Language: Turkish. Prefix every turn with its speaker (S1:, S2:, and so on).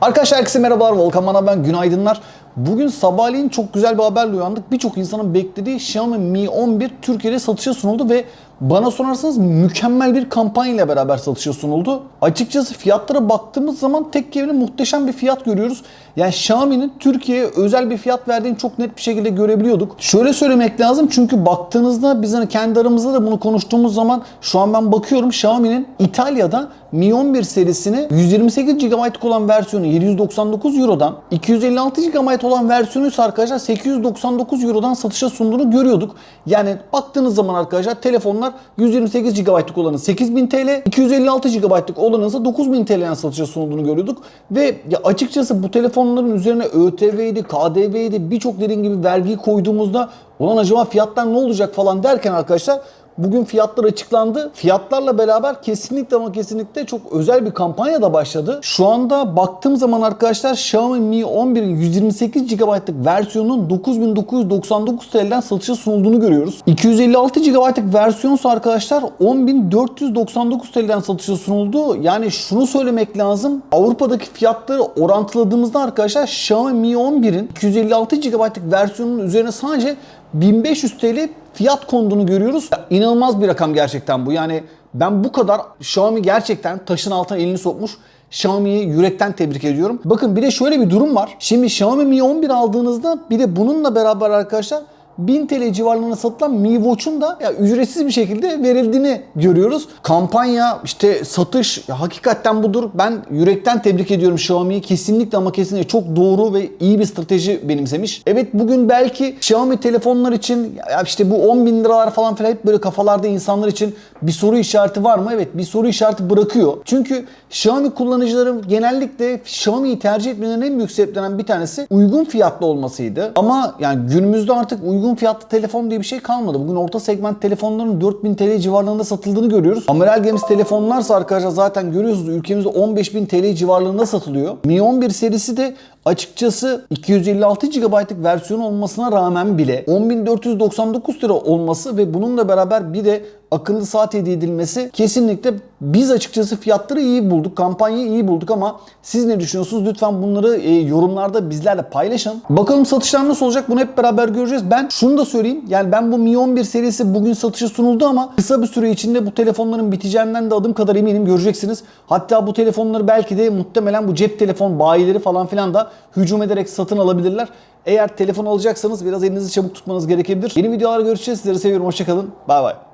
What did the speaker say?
S1: Arkadaşlar herkese merhabalar. Volkan Bana ben. Günaydınlar. Bugün sabahleyin çok güzel bir haberle uyandık. Birçok insanın beklediği Xiaomi Mi 11 Türkiye'de satışa sunuldu ve bana sorarsanız mükemmel bir kampanya ile beraber satışa sunuldu. Açıkçası fiyatlara baktığımız zaman tek kelimeyle muhteşem bir fiyat görüyoruz. Yani Xiaomi'nin Türkiye'ye özel bir fiyat verdiğini çok net bir şekilde görebiliyorduk. Şöyle söylemek lazım çünkü baktığınızda biz hani kendi aramızda da bunu konuştuğumuz zaman şu an ben bakıyorum Xiaomi'nin İtalya'da Mi 11 serisini 128 GB olan versiyonu 799 Euro'dan 256 GB olan versiyonu ise arkadaşlar 899 Euro'dan satışa sunduğunu görüyorduk. Yani baktığınız zaman arkadaşlar telefonlar 128 GB'lık olanı 8000 TL, 256 GB'lık olanı ise 9000 TL'den satışa sunulduğunu görüyorduk. Ve ya açıkçası bu telefonların üzerine ÖTV'ydi, KDV'ydi birçok dediğim gibi vergiyi koyduğumuzda ulan acaba fiyatlar ne olacak falan derken arkadaşlar Bugün fiyatlar açıklandı. Fiyatlarla beraber kesinlikle ama kesinlikle çok özel bir kampanya da başladı. Şu anda baktığım zaman arkadaşlar Xiaomi Mi 11'in 128 GB'lık versiyonunun 9999 TL'den satışa sunulduğunu görüyoruz. 256 GB'lık versiyonsa arkadaşlar 10499 TL'den satışa sunuldu. Yani şunu söylemek lazım. Avrupa'daki fiyatları orantıladığımızda arkadaşlar Xiaomi Mi 11'in 256 GB'lık versiyonunun üzerine sadece 1500 TL fiyat konduğunu görüyoruz. İnanılmaz bir rakam gerçekten bu. Yani ben bu kadar Xiaomi gerçekten taşın altına elini sokmuş. Xiaomi'yi yürekten tebrik ediyorum. Bakın bir de şöyle bir durum var. Şimdi Xiaomi Mi 11 aldığınızda bir de bununla beraber arkadaşlar 1000 TL civarlarına satılan Mi Watch'un da ya ücretsiz bir şekilde verildiğini görüyoruz. Kampanya, işte satış ya hakikaten budur. Ben yürekten tebrik ediyorum Xiaomi'yi. Kesinlikle ama kesinlikle çok doğru ve iyi bir strateji benimsemiş. Evet bugün belki Xiaomi telefonlar için ya işte bu 10 bin liralar falan filan hep böyle kafalarda insanlar için bir soru işareti var mı? Evet bir soru işareti bırakıyor. Çünkü Xiaomi kullanıcıları genellikle Xiaomi'yi tercih etmelerinin en büyük sebeplerinden bir tanesi uygun fiyatlı olmasıydı. Ama yani günümüzde artık uygun fiyatlı telefon diye bir şey kalmadı. Bugün orta segment telefonların 4000 TL civarlarında satıldığını görüyoruz. Amiral gemisi telefonlarsa arkadaşlar zaten görüyorsunuz ülkemizde 15000 TL civarlarında satılıyor. Mi 11 serisi de açıkçası 256 GB'lık versiyon olmasına rağmen bile 10.499 lira olması ve bununla beraber bir de akıllı saat hediye edilmesi kesinlikle biz açıkçası fiyatları iyi bulduk, kampanyayı iyi bulduk ama siz ne düşünüyorsunuz? Lütfen bunları e, yorumlarda bizlerle paylaşın. Bakalım satışlar nasıl olacak bunu hep beraber göreceğiz. Ben şunu da söyleyeyim. Yani ben bu Mi 11 serisi bugün satışa sunuldu ama kısa bir süre içinde bu telefonların biteceğinden de adım kadar eminim göreceksiniz. Hatta bu telefonları belki de muhtemelen bu cep telefon bayileri falan filan da hücum ederek satın alabilirler. Eğer telefon alacaksanız biraz elinizi çabuk tutmanız gerekebilir. Yeni videolarda görüşeceğiz. Sizleri seviyorum. Hoşçakalın. Bay bay.